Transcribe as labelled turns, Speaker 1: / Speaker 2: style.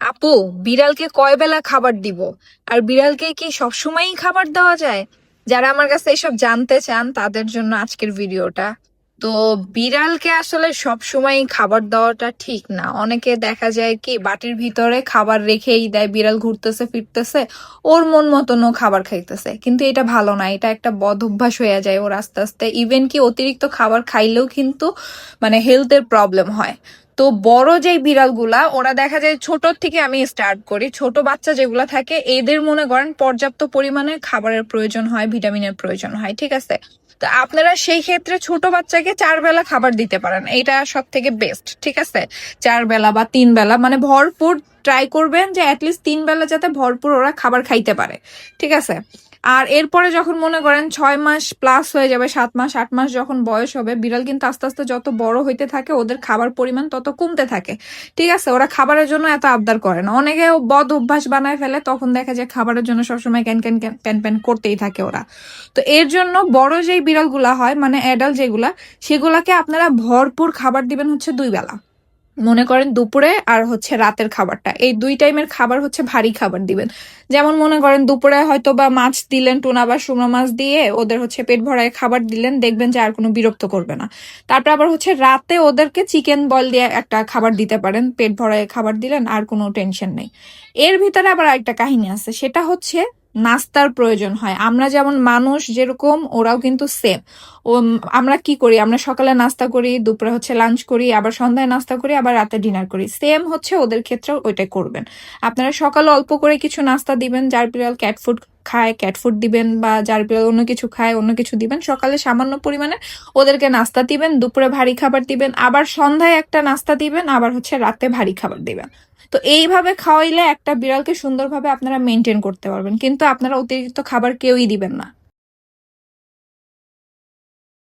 Speaker 1: আপু, বিড়ালকে কয় বেলা খাবার দিব? আর বিড়ালকে কি সবসময়ই খাবার দেওয়া যায়? যারা আমার কাছে এসব জানতে চান, তাদের জন্য আজকের ভিডিওটা। তো বিড়ালকে আসলে সবসময়ই খাবার দেওয়াটা ঠিক না। অনেকে দেখা যায় কি, বাটির ভিতরে খাবার রেখেই দেয়, বিড়াল ঘুরতেছে, ফিরতেছে, ওর মন মতন ও খাবার খাইতেছে। কিন্তু এটা ভালো না, এটা একটা বদ অভ্যাস হয়ে যায় ওর আস্তে আস্তে। ইভেন কি অতিরিক্ত খাবার খাইলেও কিন্তু মানে হেলথের প্রবলেম হয়। তো বড় যেই বিড়ালগুলা, ওরা দেখা যায় ছোট থেকে আমি স্টার্ট করি। ছোট বাচ্চা যেগুলা থাকে, এদের মনে করেন পর্যাপ্ত পরিমাণে খাবারের প্রয়োজন হয়, ভিটামিনের প্রয়োজন হয়, ঠিক আছে? তো আপনারা সেই ক্ষেত্রে ছোট বাচ্চাকে চার বেলা খাবার দিতে পারেন। এটা সব থেকে বেস্ট ঠিক আছে? চার বেলা বা তিন বেলা মানে ভরপুর ট্রাই করবেন যে অ্যাটলিস্ট তিন বেলা যাতে ভরপুর ওরা খাবার খাইতে পারে, ঠিক আছে? আর এরপরে যখন মনে করেন ছয় মাস প্লাস হয়ে যাবে, সাত মাস, আট মাস যখন বয়স হবে, বিড়াল কিন্তু আস্তে আস্তে যত বড় হইতে থাকে, ওদের খাবার পরিমাণ তত কমতে থাকে। ঠিক আছে? ওরা খাবারের জন্য এত আবদার করে না। অনেকে বদ অভ্যাস বানায় ফেলে, তখন দেখা যায় খাবারের জন্য সবসময় ক্যান ক্যান প্যান প্যান করতেই থাকে ওরা। তো এর জন্য বড় যেই বিড়ালগুলা হয় মানে অ্যাডাল্ট যেগুলা, সেগুলাকে আপনারা ভরপুর খাবার দিবেন হচ্ছে দুই বেলা। মনে করেন দুপুরে আর হচ্ছে রাতের খাবারটা। এই দুই টাইমের খাবার হচ্ছে ভারী খাবার দিবেন। যেমন মনে করেন দুপুরে হয়তো বা মাছ দিলেন, টুনা বা শুকনো মাছ দিয়ে ওদের হচ্ছে পেট ভরায় খাবার দিলেন, দেখবেন যে আর কোনো বিরক্ত করবে না। তারপর আবার হচ্ছে রাতে ওদেরকে চিকেন বল দিয়ে একটা খাবার দিতে পারেন, পেট ভরায় খাবার দিলেন, আর কোনো টেনশন নেই। এর ভিতরে আবার একটা কাহিনী আছে, সেটা হচ্ছে নাস্তার প্রয়োজন হয়। আমরা যেমন মানুষ যেরকম, ওরাও কিন্তু সেম ও আমরা কি করি? আমরা সকালে নাস্তা করি, দুপুরে হচ্ছে লাঞ্চ করি, আবার সন্ধ্যায় নাস্তা করি, আবার রাতে ডিনার করি। সেম হচ্ছে ওদের ক্ষেত্রেও ওইটা করবেন। আপনারা সকালে অল্প করে কিছু নাস্তা দিবেন, যার বিড়াল ক্যাট ফুড খায় ক্যাটফুড দিবেন বা যার অন্য কিছু খায়, অন্য কিছু দিবেন, সকালে সামান্য পরিমাণে ওদেরকে নাস্তা দিবেন, দুপুরে ভারী খাবার দিবেন, আবার সন্ধ্যায় একটা নাস্তা দিবেন, আবার হচ্ছে রাতে ভারী খাবার দিবেন। তো এইভাবে খাওয়াইলে একটা বিড়ালকে সুন্দরভাবে আপনারা মেনটেন করতে পারবেন, কিন্তু আপনারা অতিরিক্ত খাবার কেউই দিবেন না।